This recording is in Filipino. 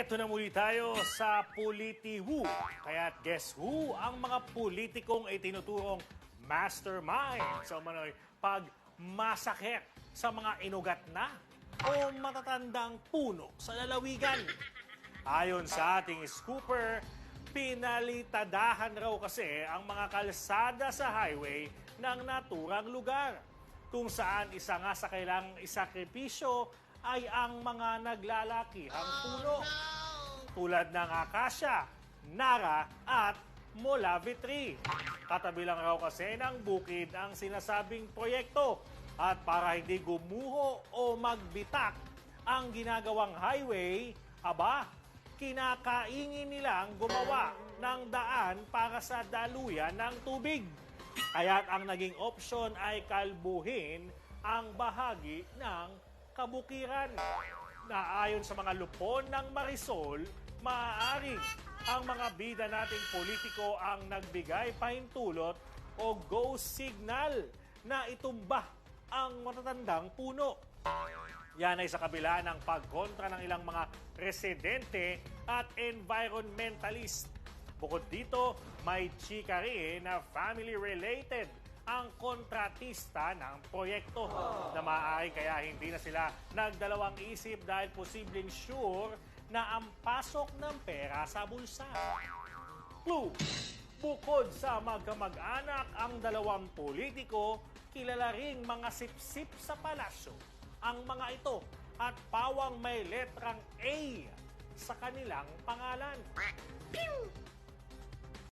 Eto na muli tayo sa Politihu. Kaya guess who ang mga politikong itinuturong mastermind sa manoy pag masakit sa mga inugat na o matatandang puno sa lalawigan. Ayon sa ating scooper, pinalitadahan raw kasi ang mga kalsada sa highway ng naturang lugar kung saan isa nga sa kailang isakripisyo ay ang mga naglalakihang puno tulad ng akasya, nara at molave tree. Katabi lang raw kasi ng bukid ang sinasabing proyekto at para hindi gumuho o magbitak ang ginagawang highway, aba, kinakaingin nilang gumawa ng daan para sa daluyan ng tubig. Kaya ang naging opsyon ay kalbuhin ang bahagi ng kabukiran na ayon sa mga lupon ng Marisol, maaaring ang mga bida nating politiko ang nagbigay pahintulot o go signal na itumba ang matatandang puno. Yan ay sa kabila ng pagkontra ng ilang mga residente at environmentalist. Bukod dito, may chika rin na family-related ang kontratista ng proyekto na maaari kaya hindi na sila nagdalawang isip dahil posibleng sure na ang pasok ng pera sa bulsa. Clue! Bukod sa magkamag-anak ang dalawang politiko, kilala ring mga sipsip sa palasyo ang mga ito at pawang may letrang A sa kanilang pangalan.